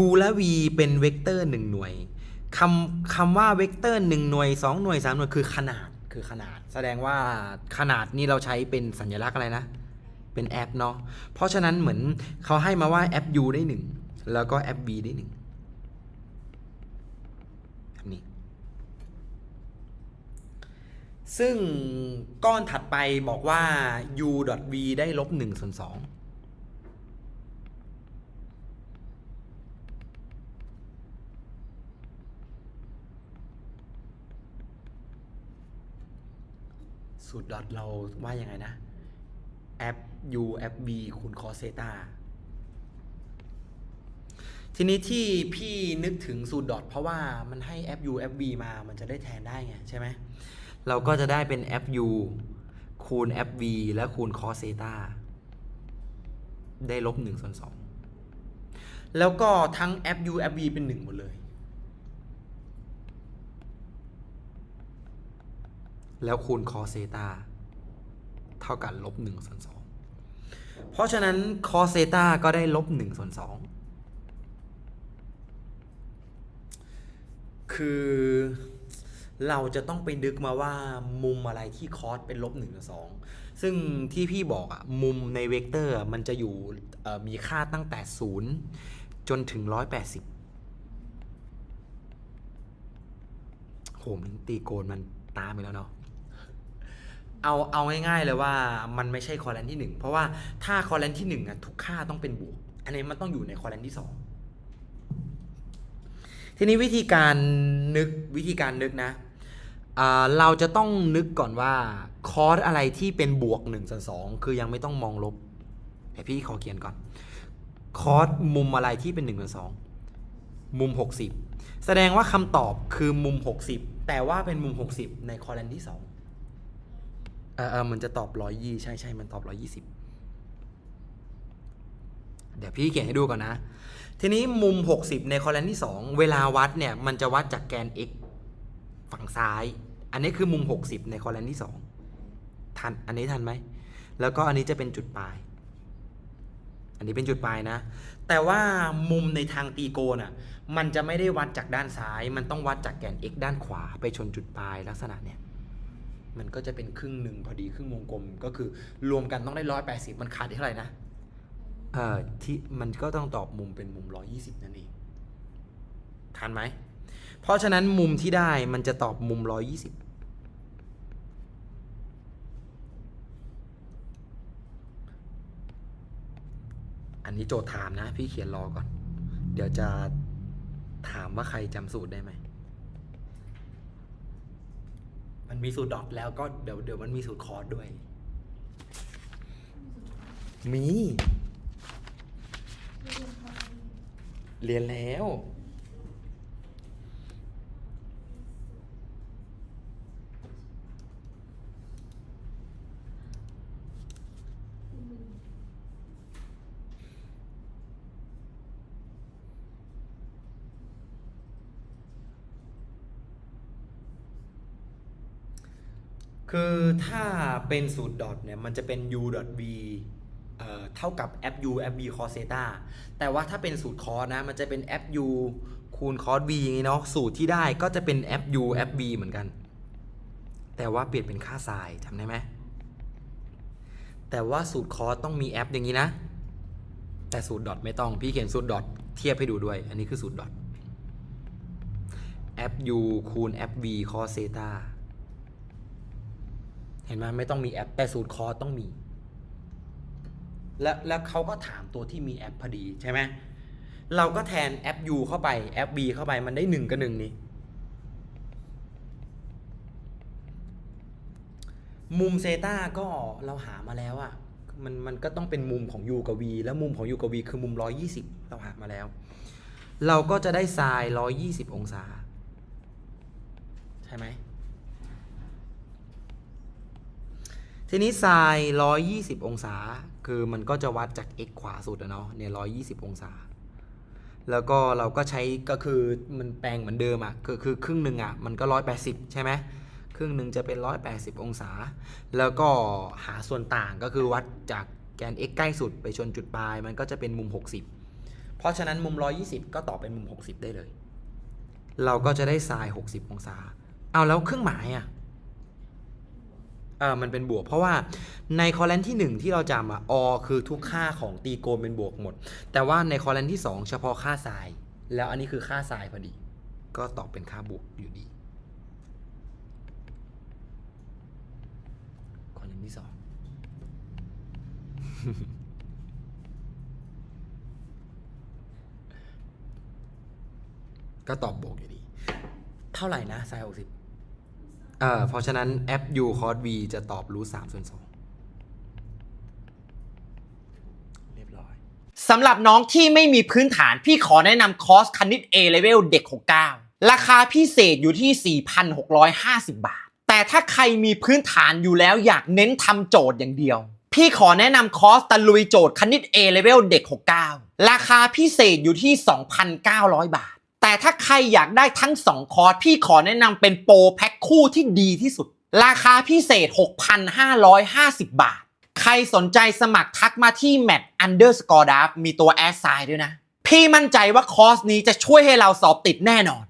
u และ v เป็นเวกเตอร์หนึ่งหน่วยคำคำว่าเวกเตอร์หนึ่งหน่วยสองหน่วยสามหน่วยคือขนาดคือขนาด แสดงว่าขนาดนี้เราใช้เป็นสัญลักษณ์อะไรนะ เป็นแอปเนาะเพราะฉะนั้นเหมือนเขาให้มาว่าแอป u ได้หนึ่งแล้วก็แอป v ได้หนึ่งแบบนี้ซึ่งก้อนถัดไปบอกว่า u.v ได้ลบ1ส่วน2 สูตรดอทเราว่ายังไงนะแอป u แอป v คูณ cos เซตาทีนี้ที่พี่นึกถึงสูตรดอทเพราะว่ามันให้แอป u แอป v มามันจะได้แทนได้ไงใช่ไหมเราก็จะได้เป็น f u คูณ f v และคูณ cos เซตาได้ลบ1ส่วน2แล้วก็ทั้ง f u f v เป็น 1 หมดเลย แล้วคูณ cos เซตาเท่ากับลบ1ส่วน2เพราะฉะนั้น cos เซตาก็ได้ลบ1ส่วน2คือเราจะต้องไปนึกมาว่ามุมอะไรที่คอสเป็นลบหนึ่งหรือสองซึ่งที่พี่บอกอะมุมในเวกเตอร์มันจะอยู่มีค่าตั้งแต่ศูนย์จนถึงร้อยแปดสิบโหมันตีโกนมันตามไปแล้วเนาะ เอาเอาง่ายๆเลยว่ามันไม่ใช่คอร์เรนที่หนึ่งเพราะว่าถ้าคอร์เรนที่หนึ่งอะทุกค่าต้องเป็นบวก อันนี้มันต้องอยู่ในคอร์เรนที่สองทีนี้วิธีการนึกวิธีการนึกนะเราจะต้องนึกก่อนว่าคอร์สอะไรที่เป็นบวก1ส่วน2คือยังไม่ต้องมองลบเดี๋ยวพี่ขอเขียนก่อน คอร์สมุมอะไรที่เป็น1ส่วน2มุม 60 แสดงว่าคำตอบคือมุม 60 แต่ว่าเป็นมุม 60 ในคอร์เรนที่ 2 ออเออมันจะตอบ120ใช่ใช่มันตอบ120เดี๋ยวพี่เขียนให้ดูก่อนนะ ทีนี้มุม 60 ในคอลัมน์ที่ 2 เวลาวัดเนี่ยมันจะวัดจากแกน x ฝั่งซ้าย อันนี้คือมุม 60 ในคอลัมน์ที่ 2 ทัน อันนี้ทันไหม แล้วก็อันนี้จะเป็นจุดปลาย อันนี้เป็นจุดปลายนะ แต่ว่ามุมในทางตีโกนอะ มันจะไม่ได้วัดจากด้านซ้าย มันต้องวัดจากแกน x ด้านขวาไปชนจุดปลายลักษณะเนี่ย มันก็จะเป็นครึ่งหนึ่งพอดีครึ่งวงกลมก็คือรวมกันต้องได้ร้อยแปดสิบมันขาดที่เท่าไหร่นะเอ่อที่มันก็ต้องตอบมุมเป็นมุม120นั่นเองทันไหม เพราะฉะนั้นมุมที่ได้มันจะตอบมุม120อันนี้โจทย์ถามนะ พี่เขียนรอก่อน เดี๋ยวจะถามว่าใครจำสูตรได้ไหม มันมีสูตรดอทแล้วก็เดี๋ยวเดี๋ยวมันมีสูตรคอร์สด้วย มี เรียนแล้ว คือถ้าเป็นสูตรดอทเนี่ยมันจะเป็น u v เอ่อเท่ากับ f u f v cos theta แต่ว่าถ้าเป็นสูตรคอสนะ มันจะเป็น f u คูณ cos v อย่างนี้เนาะสูตรที่ได้ก็จะเป็น f u f v เหมือนกัน แต่ว่าเปลี่ยนเป็นค่าไซน์จำได้ไหมแต่ว่าสูตรคอสต้องมี f อย่างนี้นะ แต่สูตรดอทไม่ต้องพี่เขียนสูตรดอทเทียบให้ดูด้วย อันนี้คือสูตรดอท f u คูณ f v cos theta ห็นไหมไม่ต้องมีแอป แต่สูตรคอร์สต้องมี แล้วแล้วเขาก็ถามตัวที่มีแอปพอดีใช่ไหมเราก็แทนแอป U เข้าไปแอป B เข้าไปมันได้หนึ่งกับหนึ่งนี่มุมเซตาก็เราหามาแล้วอะมันมันก็ต้องเป็นมุมของ U กับ V แล้วมุมของ U กับ V คือมุม 120 เราหามาแล้ว เราก็จะได้ไซน์120 องศา ใช่ไหม ทีนี้ไซน์120 องศา คือมันก็จะวัดจาก x ขวาสุดอะเนาะเนี่ย120 องศา แล้วก็เราก็ใช้ก็คือมันแปลงเหมือนเดิมอะคือคือครึ่งหนึ่งอะมันก็ 180 ใช่ไหมครึ่งหนึ่งจะเป็น 180 องศา แล้วก็หาส่วนต่างก็คือวัดจากแกน x ใกล้สุดไปชนจุดปลาย มันก็จะเป็นมุม 60 เพราะฉะนั้นมุม 120 ก็ต่อเป็นมุม 60 ได้เลย เราก็จะได้ไซน์60 องศา เอาแล้วเครื่องหมายอะ เออมันเป็นบวก เพราะว่าในคอลัมน์ที่ 1 ที่เราจำอะอคือทุกค่าของตีโกนเป็นบวกหมด แต่ว่าในคอลัมน์ที่ 2 เฉพาะค่าไซน์แล้วอันนี้คือค่าไซน์พอดี ก็ตอบเป็นค่าบวกอยู่ดีคอลัมน์ที่ 2ก็ตอบบวกอยู่ดี เท่าไหร่นะไซน์60 เอ่อเพราะฉะนั้นแอป u cos v จะตอบรูท3ส่วน2เรียบร้อย สำหรับน้องที่ไม่มีพื้นฐานพี่ขอแนะนำคอร์สคณิต A Level เด็ก 69 ราคาพิเศษอยู่ที่ 4,650 บาท แต่ถ้าใครมีพื้นฐานอยู่แล้วอยากเน้นทำโจทย์อย่างเดียว พี่ขอแนะนำคอร์สตะลุยโจทย์คณิต A Level เด็ก 69 ราคาพิเศษอยู่ที่ 2,900 บาท แต่ถ้าใครอยากได้ทั้ง 2 คอร์สพี่ขอแนะนำเป็นโปรแพ็คคู่ที่ดีที่สุด ราคาพิเศษ 6,550 บาท ใครสนใจสมัครทักมาที่ mat underscore d a f มีตัวแอสไซด์ด้วยนะ พี่มั่นใจว่าคอร์สนี้จะช่วยให้เราสอบติดแน่นอน